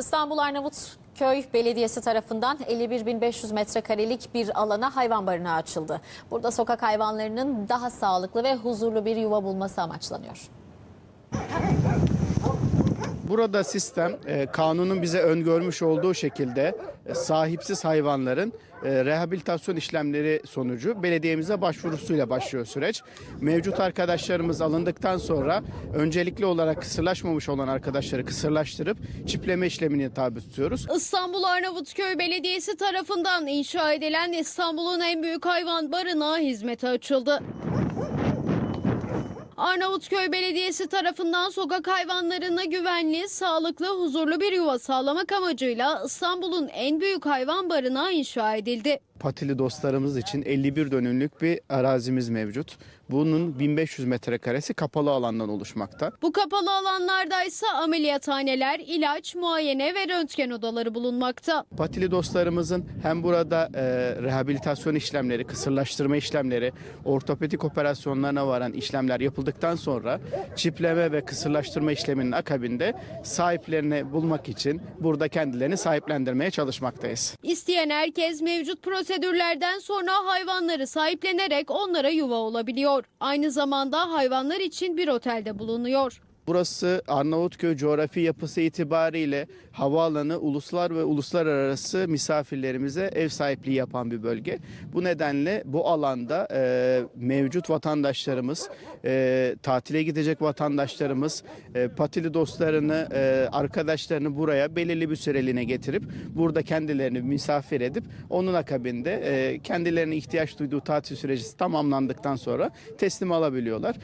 İstanbul Arnavutköy Belediyesi tarafından 51.500 metrekarelik bir alana hayvan barınağı açıldı. Burada sokak hayvanlarının daha sağlıklı ve huzurlu bir yuva bulması amaçlanıyor. Burada sistem e, kanunun bize öngörmüş olduğu şekilde e, sahipsiz hayvanların e, rehabilitasyon işlemleri sonucu belediyemize başvurusuyla başlıyor süreç. Mevcut arkadaşlarımız alındıktan sonra öncelikli olarak kısırlaşmamış olan arkadaşları kısırlaştırıp çipleme işlemini tabi tutuyoruz. İstanbul Arnavutköy Belediyesi tarafından inşa edilen İstanbul'un en büyük hayvan barınağı hizmete açıldı. Arnavutköy Belediyesi tarafından sokak hayvanlarına güvenli, sağlıklı, huzurlu bir yuva sağlamak amacıyla İstanbul'un en büyük hayvan barınağı inşa edildi. Patili dostlarımız için 51 dönümlük bir arazimiz mevcut. Bunun 1500 metrekaresi kapalı alandan oluşmakta. Bu kapalı alanlarda ise ameliyathaneler, ilaç, muayene ve röntgen odaları bulunmakta. Patili dostlarımızın hem burada e, rehabilitasyon işlemleri, kısırlaştırma işlemleri, ortopedik operasyonlarına varan işlemler yapıldıktan sonra çipleme ve kısırlaştırma işleminin akabinde sahiplerini bulmak için burada kendilerini sahiplendirmeye çalışmaktayız. İsteyen herkes mevcut prosedürlerden sonra hayvanları sahiplenerek onlara yuva olabiliyor. Aynı zamanda hayvanlar için bir otelde bulunuyor. Burası Arnavutköy coğrafi yapısı itibariyle havaalanı uluslar ve uluslararası misafirlerimize ev sahipliği yapan bir bölge. Bu nedenle bu alanda e, mevcut vatandaşlarımız, e, tatile gidecek vatandaşlarımız, e, patili dostlarını, e, arkadaşlarını buraya belirli bir süreliğine getirip burada kendilerini misafir edip onun akabinde e, kendilerine ihtiyaç duyduğu tatil süreci tamamlandıktan sonra teslim alabiliyorlar.